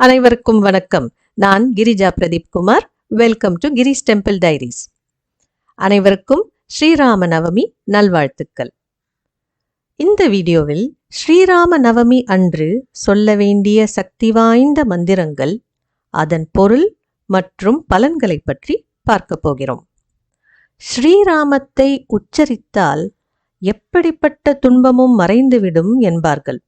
அனைவருக்கும் வணக்கம். நான் Girija Pradeep Kumar. Welcome to Kris temple diaries அனைவருக்கும் ஸ்ரீராம நவமி நல்வாழ்த்துக்கள். இந்த வீடியோவில் ஸ்ரீராம நவமி அன்று சொல்ல வேண்டிய சக்தி வாய்ந்த மந்திரங்கள் அதன் பொருள் மற்றும் பலன்களை பற்றி பார்க்க போகிறோம். ஸ்ரீராமத்தை உச்சரித்தால் எப்படிப்பட்ட துன்பமும் மறைந்துவிடும் என்பார்கள்.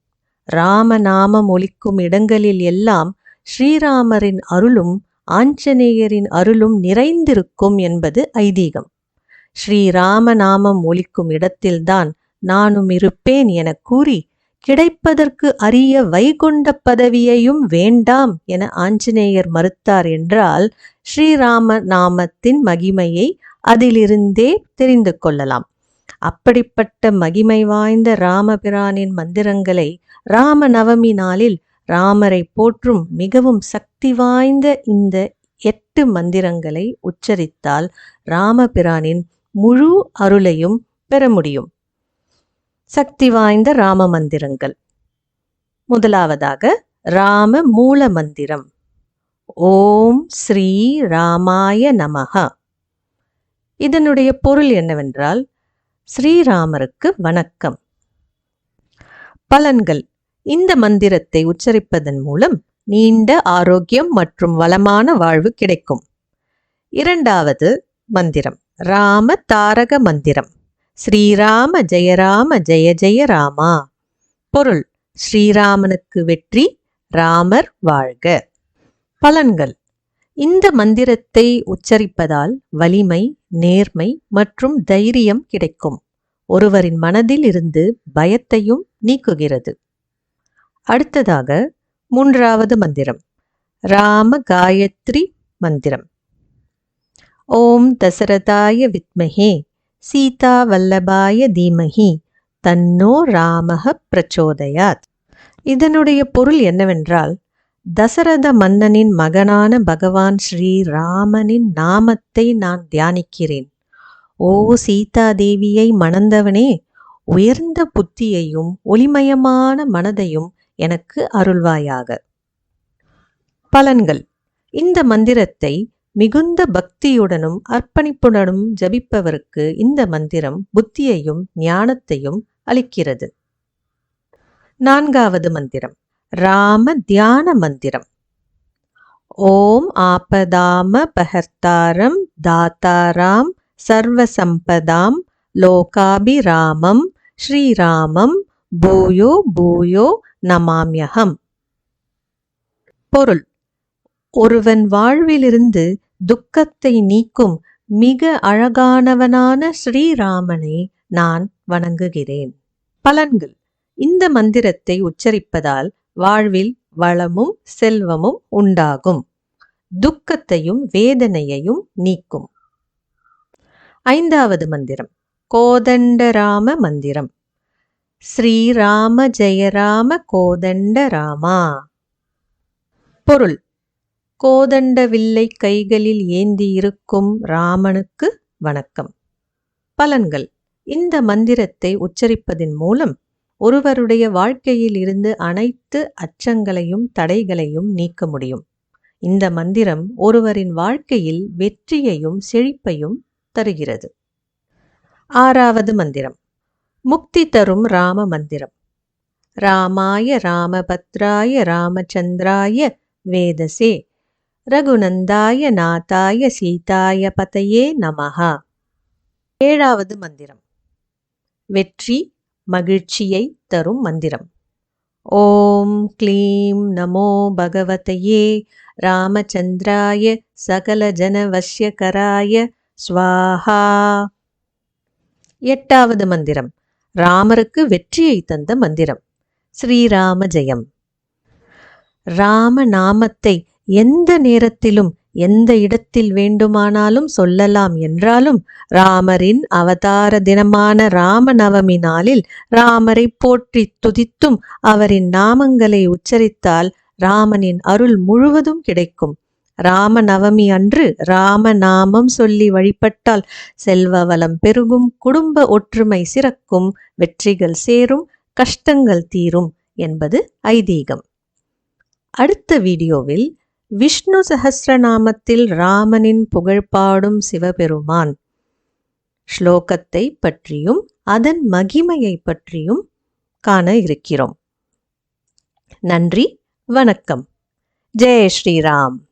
ராமநாமம் ஒலிக்கும் இடங்களில் எல்லாம் ஸ்ரீராமரின் அருளும் ஆஞ்சநேயரின் அருளும் நிறைந்திருக்கும் என்பது ஐதீகம். ஸ்ரீராமநாமம் ஒலிக்கும் இடத்தில்தான் நானும் இருப்பேன் என கூறி கிடைப்பதற்கு அரிய வைகுண்ட பதவியையும் வேண்டாம் என ஆஞ்சநேயர் மறுத்தார் என்றால் ஸ்ரீராம நாமத்தின் மகிமையை அதிலிருந்தே தெரிந்து கொள்ளலாம். அப்படிப்பட்ட மகிமை வாய்ந்த ராமபிரானின் மந்திரங்களை ராம நவமி நாளில் ராமரை போற்றும் மிகவும் சக்தி வாய்ந்த இந்த எட்டு மந்திரங்களை உச்சரித்தால் ராமபிரானின் முழு அருளையும் பெற முடியும். சக்தி வாய்ந்த ராம மந்திரங்கள். முதலாவதாக ராம மூல மந்திரம். ஓம் ஸ்ரீ ராமாய நமஹ. இதனுடைய பொருள் என்னவென்றால் ஸ்ரீராமருக்கு வணக்கம். பலன்கள். இந்த மந்திரத்தை உச்சரிப்பதன் மூலம் நீண்ட ஆரோக்கியம் மற்றும் வளமான வாழ்வு கிடைக்கும். இரண்டாவது மந்திரம் ராம தாரக மந்திரம். ஸ்ரீராம ஜெயராம ஜெய ஜெய ராமா. பொருள் ஸ்ரீராமனுக்கு வெற்றி ராமர் வாழ்க. பலன்கள் இந்த மந்திரத்தை உச்சரிப்பதால் வலிமை நேர்மை மற்றும் தைரியம் கிடைக்கும். ஒருவரின் மனதில் இருந்து பயத்தையும் நீக்குகிறது. அடுத்ததாக மூன்றாவது மந்திரம். ராம காயத்ரி மந்திரம். ஓம் தசரதாய வித்மஹே சீதா வல்லபாய தீமஹி தன்னோ ராமக பிரச்சோதயாத். இதனுடைய பொருள் என்னவென்றால் தசரத மன்னனின் மகனான பகவான் ஸ்ரீ ராமனின் நாமத்தை நான் தியானிக்கிறேன். ஓ சீதா தேவியை மணந்தவனே உயர்ந்த புத்தியையும் ஒளிமயமான மனதையும் எனக்கு அருள்வாயாக. பலன்கள். இந்த மந்திரத்தை மிகுந்த பக்தியுடனும் அர்ப்பணிப்புடனும் ஜபிப்பவருக்கு இந்த மந்திரம் புத்தியையும் ஞானத்தையும் அளிக்கிறது. நான்காவது மந்திரம். ராம தியான மந்திரம். ஓம் ஆபதாம பகர்த்தாரம் தாத்தாராம் சர்வசம்பதாம் லோகாபிராமம் ஸ்ரீராமம் பூயோ பூயோ நமாமியகம். பொருள். ஒருவன் வாழ்விலிருந்து துக்கத்தை நீக்கும் மிக அழகானவனான ஸ்ரீராமனை நான் வணங்குகிறேன். பலன்கள். இந்த மந்திரத்தை உச்சரிப்பதால் வாழ்வில் வளமும் செல்வமும் உண்டாகும். துக்கத்தையும் வேதனையையும் நீக்கும். ஐந்தாவது மந்திரம். கோதண்டராம மந்திரம். ஸ்ரீராம ஜெயராம கோதண்ட ராமா. பொருள். கோதண்ட வில்லை கைகளில் ஏந்தியிருக்கும் ராமனுக்கு வணக்கம். பலன்கள். இந்த மந்திரத்தை உச்சரிப்பதன் மூலம் ஒருவருடைய வாழ்க்கையில் இருந்து அனைத்து அச்சங்களையும் தடைகளையும் நீக்க முடியும். இந்த மந்திரம் ஒருவரின் வாழ்க்கையில் வெற்றியையும் செழிப்பையும் தருகிறது. ஆறாவது மந்திரம். முக்தி தரும் ராம மந்திரம். ராமாய ராமபத்ராய ராமச்சந்திராய வேதசே. ரகுநந்தாய நாதாய சீதாய பதையே நமஹா. ஏழாவது மந்திரம். வெற்றி மகிழ்ச்சியை தரும் மந்திரம். ஓம் க்ளீம் நமோ பகவதையே. ராமச்சந்திராய சகல ஜனவசியகராய ஸ்வாஹா. எட்டாவது மந்திரம். ராமருக்கு வெற்றியை தந்த மந்திரம். ஸ்ரீராம ஜெயம் ராம நாமத்தை எந்த நேரத்திலும் எந்த இடத்தில் வேண்டுமானாலும் சொல்லலாம் என்றாலும் ராமரின் அவதார தினமான ராமநவமி நாளில் ராமரை போற்றி துதித்தும் அவரின் நாமங்களை உச்சரித்தால் ராமனின் அருள் முழுவதும் கிடைக்கும். ராம நவமி அன்று ராம நாமம் சொல்லி வழிபட்டால் செல்வ வளம் பெருகும் குடும்ப ஒற்றுமை சிறக்கும் வெற்றிகள் சேரும் கஷ்டங்கள் தீரும் என்பது ஐதீகம். அடுத்த வீடியோவில் விஷ்ணு சஹசிரநாமத்தில் ராமனின் புகழ்பாடும் சிவபெருமான். ஸ்லோகத்தை பற்றியும் அதன் மகிமையைப் பற்றியும் காண இருக்கிறோம். நன்றி வணக்கம். ஜெய் ஸ்ரீராம்.